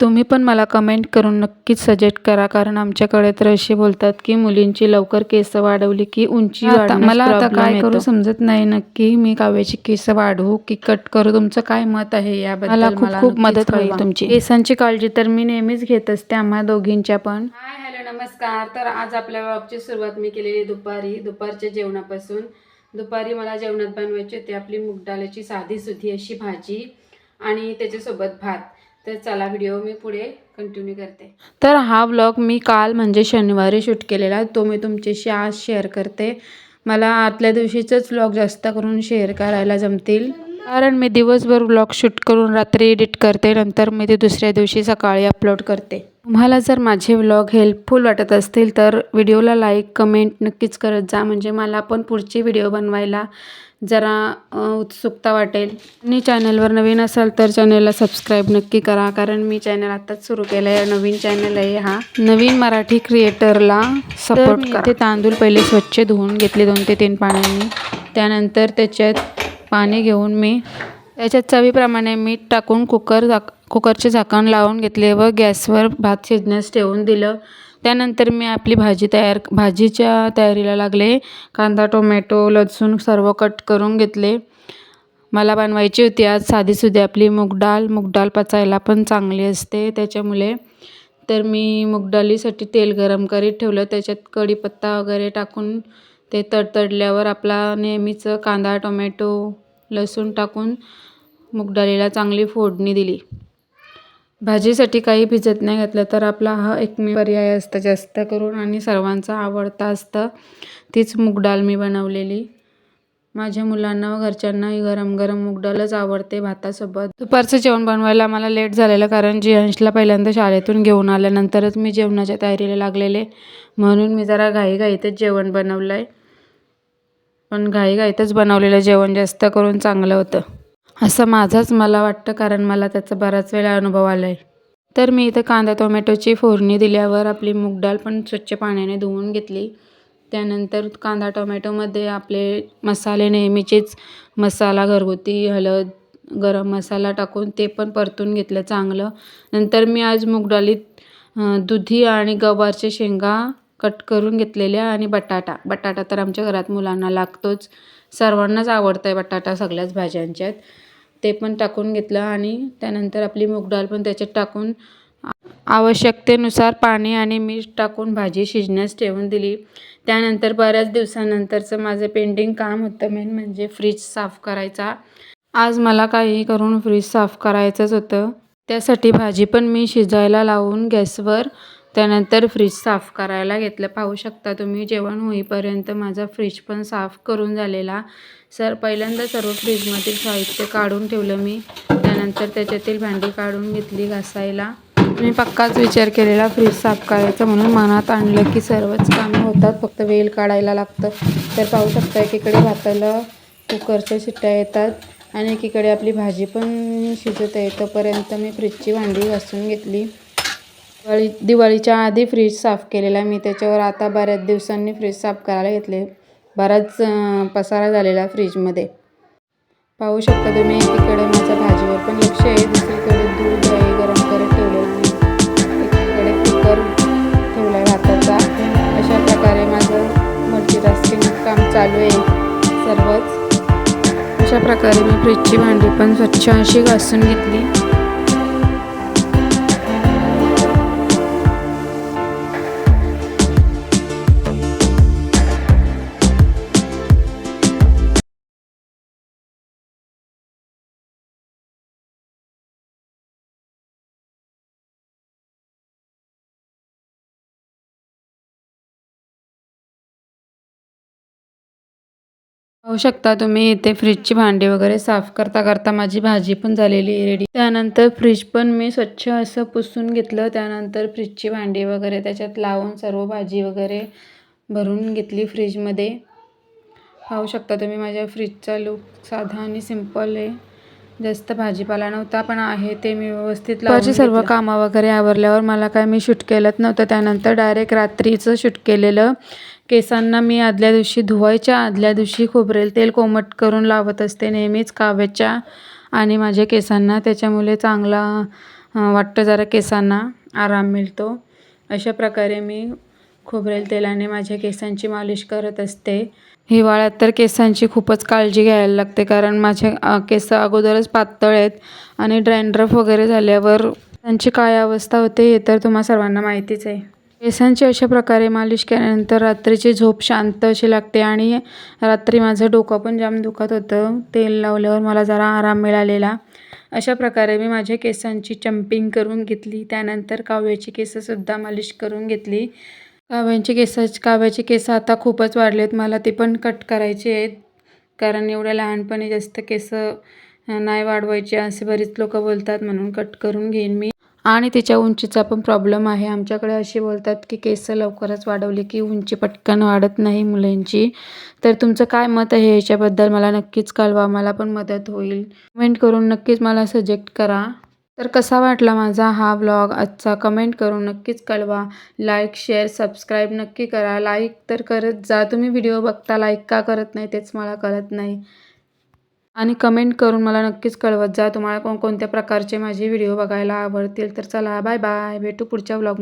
तुम्ही पण मला कमेंट करून नक्कीच सजेस्ट करा. कारण आमच्याकडे तर असे बोलतात की मुलींची लवकर केस वाढवली की उंची मला आता काय. करू समजत नाही नक्की. मी काव्याची केस वाढवू की कट करू? तुमचं काय मत आहे याबद्दल मला खूप- खूप मदत होईल. तुमची. केसांची काळजी तर मी नेहमीच घेत असते आम्हा दोघींच्या पण. हाय हॅलो नमस्कार. तर आज आपल्या ब्लॉगची सुरुवात मी केलेली दुपारी दुपारच्या जेवणापासून. दुपारी मला जेवणात बनवायची होती आपली मुगडाळाची साधी सुधी अशी भाजी आणि त्याच्यासोबत भात. तर चला व्हिडिओ मी पुढे कंटिन्यू करते. तर हा व्लॉग मी काल म्हणजे शनिवारी शूट केलेला तो मी तुमच्याशी आज शेअर करते. मला आतल्या दिवशीचंच व्लॉग जास्त करून शेअर करायला जमतील. कारण मी दिवसभर व्लॉग शूट करून रात्री एडिट करते नंतर मी ते दुसऱ्या दिवशी सकाळी अपलोड करते. तुम्हाला जर माझे व्लॉग हेल्पफुल वाटत असतील तर व्हिडिओला लाईक कमेंट नक्कीच करत जा. म्हणजे मला पण पुढची व्हिडिओ बनवायला जरा उत्सुकता वाटेल. आणि चॅनलवर नवीन असाल तर चॅनलला सबस्क्राईब नक्की करा. कारण मी चॅनल आत्ताच सुरू केलं आहे नवीन चॅनल आहे हा. नवीन मराठी क्रिएटरला सपोर्ट करा. ते तांदूळ पहिले स्वच्छ धुवून घेतले दोन ते तीन पाण्याने. त्यानंतर त्याच्यात पाणी घेऊन मी त्याच्यात चवीप्रमाणे मीठ टाकून कुकर कुकरचे झाकण लावून घेतले व गॅसवर भात शिजण्यास ठेवून दिलं. त्यानंतर मी आपली भाजी तयार भाजीच्या तयारीला लागले. कांदा टोमॅटो लसूण सर्व कट करून घेतले. मला बनवायची होती. आज साधीसुधी आपली मूगडाळ मूगडाळ पचायला पण चांगली असते त्याच्यामुळे. तर मी मूगडालीसाठी तेल गरम करीत ठेवलं. त्याच्यात कढीपत्ता वगैरे टाकून ते तडतडल्यावर आपला नेहमीचं कांदा टोमॅटो लसूण टाकून मूगडालीला चांगली फोडणी दिली. भाजीसाठी काही भिजत नाही घातलं तर आपला हा एकमेव पर्याय असतं. जास्त करून आणि सर्वांचा आवडता असतं. तीच मूगडाळ मी बनवलेली. माझ्या मुलांना व घरच्यांनाही गरम गरम मूगडाळच आवडते भातासोबत. दुपारचं जेवण बनवायला मला लेट झालेलं कारण जियांशला पहिल्यांदा शाळेतून घेऊन आल्यानंतरच मी जेवणाच्या तयारीला लागलेले. म्हणून मी जरा घाईघाईतच जेवण बनवलं आहे पण घाईघाईतच बनवलेलं जेवण जास्त करून चांगलं होतं. असं माझाच मला वाटतं कारण मला त्याचा बराच वेळा अनुभव आला आहे तर मी इथं कांदा टोमॅटोची फोडणी दिल्यावर आपली मूगडाळ पण स्वच्छ पाण्याने धुवून घेतली. त्यानंतर कांदा टोमॅटोमध्ये आपले मसाले नेहमीचेच मसाला घरगुती हळद गरम मसाला टाकून ते पण परतून घेतलं चांगलं. नंतर मी आज मूगडालीत दुधी आणि गवारचे शेंगा कट करून घेतलेल्या आणि बटाटा. बटाटा तर आमच्या घरात मुलांना लागतोच. सर्वांनाच आवडतं आहे बटाटा सगळ्याच भाज्यांच्यात. ते पण टाकून घेतलं आणि त्यानंतर आपली मूगडाळ पण त्याच्यात टाकून आवश्यकतेनुसार पाणी आणि मीठ टाकून भाजी शिजण्यास ठेवून दिली. त्यानंतर बऱ्याच दिवसानंतरचं माझं पेंडिंग काम होतं मेन म्हणजे फ्रीज साफ करायचा. आज मला काही करून फ्रीज साफ करायचंच होतं. त्यासाठी भाजी पण मी शिजायला लावून गॅसवर त्यानंतर फ्रीज साफ करायला घेतलं. पाहू शकता तुम्ही जेवण होईपर्यंत माझा फ्रीज पण साफ करून झालेला. सर पहिल्यांदा सर्व फ्रीजमधील साहित्य काढून ठेवलं मी. त्यानंतर त्याच्यातील भांडी काढून घेतली घासायला. मी पक्काच विचार केलेला फ्रीज साफ करायचा म्हणून मनात आणलं की सर्वच कामं होतात फक्त वेल काढायला लागतं. तर पाहू शकता एकीकडे भाताला कुकरच्या शिट्ट्या येतात आणि एकीकडे आपली भाजी पण शिजत आहे. तोपर्यंत मी फ्रीजची भांडी घासून घेतली. दिवाळी दिवाळीच्या आधी फ्रीज साफ केलेला मी. त्याच्यावर आता बऱ्याच दिवसांनी फ्रीज साफ करायला घेतले. बराच पसारा झालेला फ्रीजमध्ये पाहू शकता तुम्ही एकीकडे माझ्या भाजीवर पण लक्ष आहे. दुसरीकडे दूध आहे गरम करत ठेवलं एकीकडे कुकर ठेवला आहे भाताचा. अशा प्रकारे माझं मल्टीटास्किंग काम चालू आहे सर्वच. अशा प्रकारे मी फ्रीजची भांडी पण स्वच्छ अशी घासून घेतली. पाहू शकता तुम्ही. इथे फ्रीजची भांडी वगैरे साफ करता करता माझी भाजी पण झालेली आहे रेडी त्यानंतर फ्रीज पण मी स्वच्छ असं पुसून घेतलं. त्यानंतर फ्रीजची भांडी वगैरे त्याच्यात लावून सर्व भाजी वगैरे भरून घेतली फ्रीजमध्ये पाहू शकता तुम्ही माझ्या फ्रीजचा लुक साधा आणि सिंपल आहे. जास्त भाजीपाला नव्हता पण आहे ते मी व्यवस्थित लावून सर्व. कामं वगैरे आवरल्यावर मला काय मी शूट केलंच नव्हतं. त्यानंतर डायरेक्ट रात्रीचं शूट केलेलं. केसांना मी आदल्या दिवशी धुवायच्या आदल्या दिवशी खोबरेल तेल कोमट करून लावत असते नेहमीच काव्याच्या आणि माझ्या केसांना. त्याच्यामुळे चांगला वाटतं जरा केसांना आराम मिळतो. अशा प्रकारे मी खोबरेल तेलाने माझ्या केसांची मालिश करत असते. हिवाळ्यात तर केसांची खूपच काळजी घ्यायला लागते कारण माझे केस अगोदरच पातळ आहेत आणि ड्रँड्रफ वगैरे झाल्यावर त्यांची काय अवस्था होते हे तर तुम्हा सर्वांना माहितीच आहे. केसांची अशा प्रकारे मालिश केल्यानंतर रात्रीची झोप शांत अशी लागते आणि रात्री माझं डोकं पण जाम दुखत होतं. तेल लावल्यावर मला जरा आराम मिळालेला. अशा प्रकारे मी माझ्या केसांची चंपिंग करून घेतली. त्यानंतर काव्याची केसंसुद्धा मालिश करून घेतली. काव्यांची केस काव्याचे केस आता खूपच वाढले आहेत मला ते पण कट करायचे आहेत. कारण एवढ्या लहानपणी जास्त केस नाही वाढवायचे. असे बरीच लोक बोलतात म्हणून कट करून घेईन मी. आणि त्याच्या उंचीचा पण प्रॉब्लेम आहे. आमच्याकडे असे बोलतात की केस लवकरच वाढवले की उंची पटकन वाढत नाही मुलांची. तर तुमचं काय मत आहे याच्याबद्दल मला नक्कीच कळवा. मला पण मदत होईल. कमेंट करून नक्कीच मला सजेक्ट करा. तर कसा वाटला माझा हा व्लॉग आजचा कमेंट करून नक्कीच कळवा. लाईक शेअर सबस्क्राईब नक्की करा. लाईक तर करत जा. तुम्ही व्हिडिओ बघता लाईक का करत नाही तेच मला कळत नाही. आणि कमेंट करून मला नक्कीच कळवत जा. तुम्हाला कोणकोणत्या प्रकारचे माझे व्हिडिओ बघायला आवडतील तर चला बाय बाय भेटू पुढच्या व्लॉग